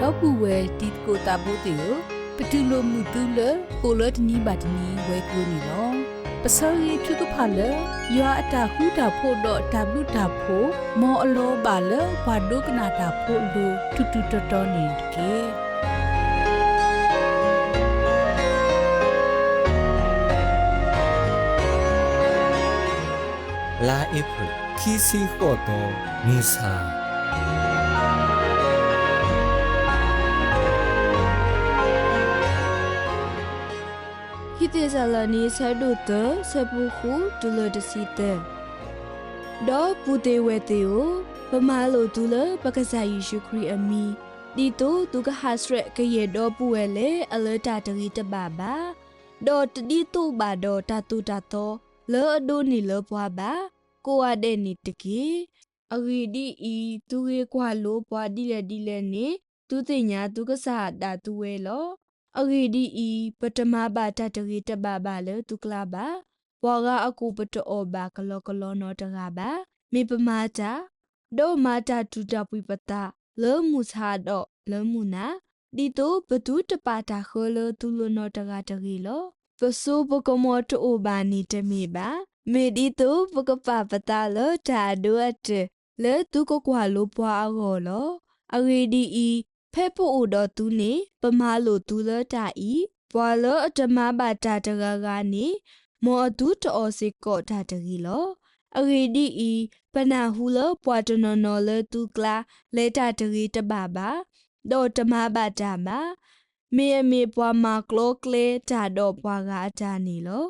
တော့ပူဝဲတီကိုတာဘိုတေကိုပတူလိုမှုတူလကိုလတနီဘတ်နီဝဲကလိုနီလောပစောရီဖြုကဖာလရွာအတာဟူတာဖို့တော့တဘလူတာဖို့မောအလောပါလဘာဒုကနာတာဖို့လူတူတူတော်တော်နေကေလာဧပြီခီစီခေါ်တော့မူဆာ တေဇာလနီဆဒုတဆပူခုဒူလဒစီတေဒေါ်ပူတေဝဲတေကိုပမာလိုဒူလပကစားယေရှုခရစ်အမီဒီတိုဒုကဟာစရကရေဒေါ်ပူဝဲလေအလတာတရီတဘာဘာဒေါ်တဒီတူဘာဒေါ်တတူတတော်လောအဒိုနီလောပွားဘာကိုဝတဲ့နီတကီအဂီဒီဤသူရေကွာလိုပွားဒီလေဒီလေနေသူတင်ညာသူကစားတာသူဝဲလော အဂေဒီဤပတမဘာတတရီတဘဘာလေတုကလာဘာဘွာကအကူပတောဘာကလောကလောနောတရာဘာမေပမာတာဒေါမာတာတူတပွိပတာလောမှုသာတော့လောမှုနာဒီတိုဘဒုတပါတာခောလတူလနောတရာတရီလောပစိုးပကမောတိုဘာနီတမေဘာမေဒီတိုပကပပတာလောတာဒွတ်လေတုကကွာလောပွားအောလောအဂေဒီဤ ဖဲဖို့အိုတော်သူနေပမာလိုသူလတာဤဘွာလအတမဘာတာတရကနေမောအတူတောစေကောတာတရီလောအဂေဒီဤပနာဟူလပွာတနော်နော်လတူကလာလေတာတရီတဘာဘာဒေါ်တမဘာတာမမေအမေပွားမကလောကလေတာတော့ပွားကအတာနေလော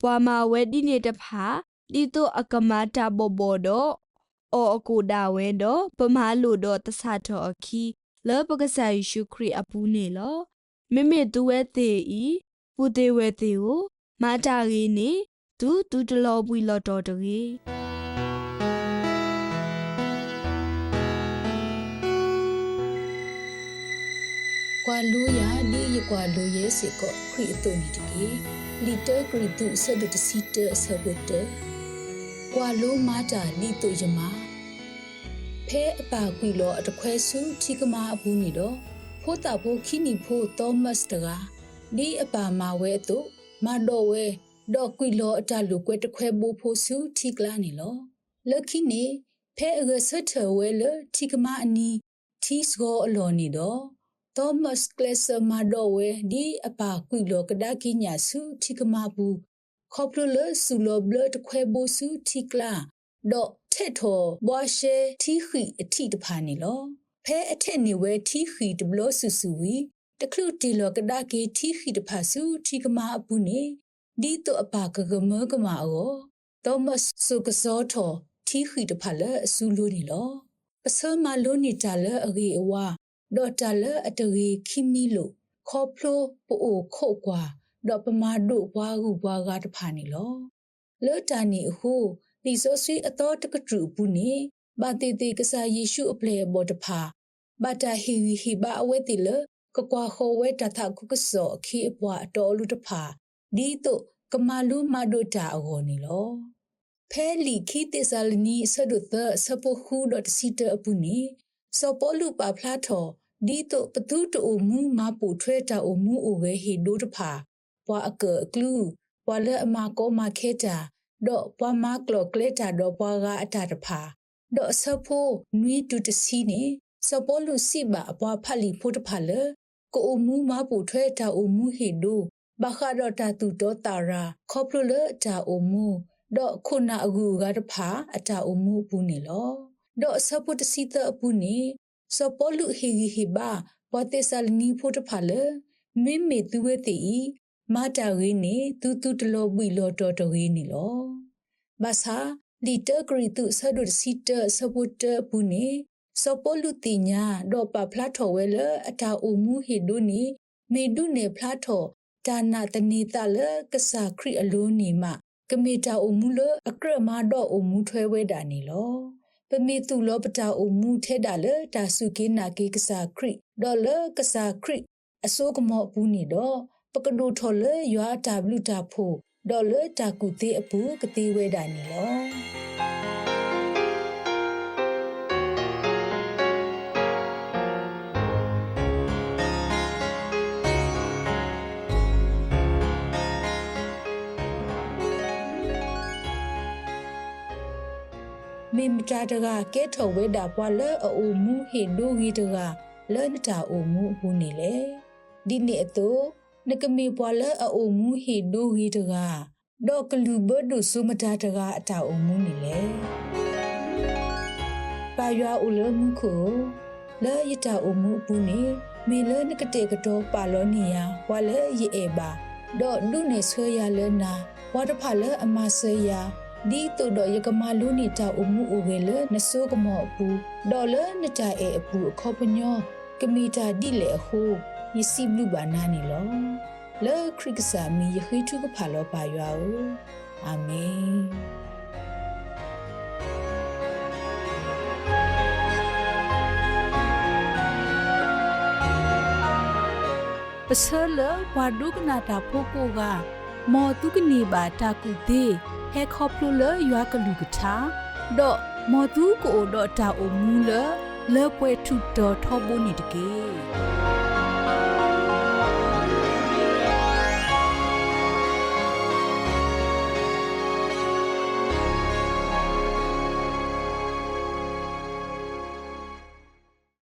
ပွားမဝဲဒီနေတဖာဒီတော့အကမတာဘောဘောတော့အော်အကူဒါဝဲတော့ပမာလိုတော့တဆတ်တော်အခီ လောပကစားယေရှုခရစ်အပူနေလောမိမိသူဝဲသေးဤပူသေးဝဲသေးကိုမာတာကြီးနေသူသူတလောပွီလော်တော်တကြီးကွာလိုယာဒီယကွာလိုရဲစေကောခရီအတုန်ဒီကေလီတာဂရီတုဆဒတစီတဆဘတကွာလိုမာတာလီတုယမ ဖဲအပါကွီလောအတခွဲစုထီကမာအဘူးနီတော့ဖိုးတာဖိုးခီနီဖိုးသောမတ်တကဒီအပါမာဝဲတုမာတော့ဝဲဒေါ်ကွီလောအတလူကွဲတခွဲဘိုးဖိုးစုထီကလာနေလောလခီနေဖဲအရဆထဝဲလထီကမာအနီထီစကိုအလော်နီတော့ Thomas Klesser Madowe di apa kwilo kadaki nya su thikma bu khoplule sulo blood khwebo su thikla do thetho bwa she thi khi athi tpha ni lo phe athe ni we thi khi dblo su su wi တခလူတီလောကဒါကေထီခိတဖာစုထီကမာအပူနေဒီတော့အပါကကမကမာအောသောမတ်ဆုကစောထောထီခိတဖာလအစုလို့နေလောပစမလို့နေကြလအဂေအဝါဒေါ်တာလအတရီခိမီလိုခေါပလိုပိုခိုကွာဒေါ်ပမာဒုဘွားကူဘွားကတဖာနေလောလောတာနီဟု ဒီဆိုဆွေအတော်တကထူပူနေဘာတေတေကစားယေရှုအပလေဘောတဖာဘာတာဟီဝီဟီဘာအဝဲတီလကကွာခိုဝဲတထခုကစောခီအပွားအတော်လူတဖာဒီတော့ကမာလူမဒိုတာအောနေလောဖဲလီခီတေဆာလနီဆဒုသဆပခုဒတ်စီတအပူနေစောပလူပါဖလာထော်ဒီတော့ပသူတူမူမပူထွဲတာအမှုအိုဝဲဟီဒိုတဖာပွာအကကလူပွာလဲအမကောမခဲတာ ဒေါ်ပွာမကလောကလက်တာဒေါ်ပွာကအတာတဖာဒေါ်ဆဖိုနွီတူတစီနေစပေါ်လူစီဘာအပွားဖတ်လီဖို့တဖာလေကိုအမှုမပူထွဲတာအမှုဟီဒိုဘခါတော့တာတူတော့တာရာခေါပလူလေတာအမှုဒေါ်ခုနာအကူကတဖာအတာအမှုဘူးနေလောဒေါ်ဆပုတစီတအပူနေစပေါ်လူဟီဟီဘာပတေဆာလနီဖို့တဖာလေမိမေသူဝဲတီ မာတာရင်းနေတူတူတလောပွီလောတော်တော်ရင်းနေလောဘာသာလီတာဂရီတုဆဒုစီတဆပုတပူနေစပေါ်လူတိညာတော့ပဖလာထော်ဝဲလေအတာအူမူဟီဒုနီမေဒုနေဖလာထော်ဒါနာတနေတာလေကစားခရီအလိုနေမှာကမီတာအူမူလအကရမတော့အူမူထွဲဝဲတာနေလောပမေသူလောပတာအုံမူထဲတာလေတာစုကေနာကေကစားခရိဒေါ်လကစားခရိအစိုးကမောဘူးနေတော့ ပကဒူထော်လေရွာတာဘလူတာဖိုဒေါ်လေတာကူသေးအပူကတိဝဲတာနီလောမေမတာတကကဲထော်ဝဲတာပွာလဲအိုမူဟေဒူဂီတကလဲနတာအိုမူဘူးနေလေဒီနေ့အတော့ နကမေပွာလဲအိုမှုဟေဒိုဂီတကဒေါကလူဘဒုစုမတာတကအတာအိုမှုနေလေပါရွာဦးလမှုကိုလဲရတာအိုမှုဘူးနေမေလဲနကတဲ့ကတော့ပါလောနေယဝါလဲရေအေပါဒေါဒုနေဆွေရလဲနာဝါတဖလဲအမဆွေရဒီတုဒယကမလူနေတာအမှုအဝဲလနဆုကမောပူဒေါ်လနတာအေအပူခောပညောကမီတာဒီလေဟို ယစီဘလူဘာနာနီလောလေခရစ်စာမီယခိထုကဖာလောပါယောအာမင်ပစလဝါဒုကနာတာဖိုကိုကမောတုကနေပါတာကုသေးဟဲခေါပလိုလရွာကလူကထာဒေါ်မောတုကိုဒေါ်တာအမူလလေပွဲထုတော်ထောဘုန်နီတကေ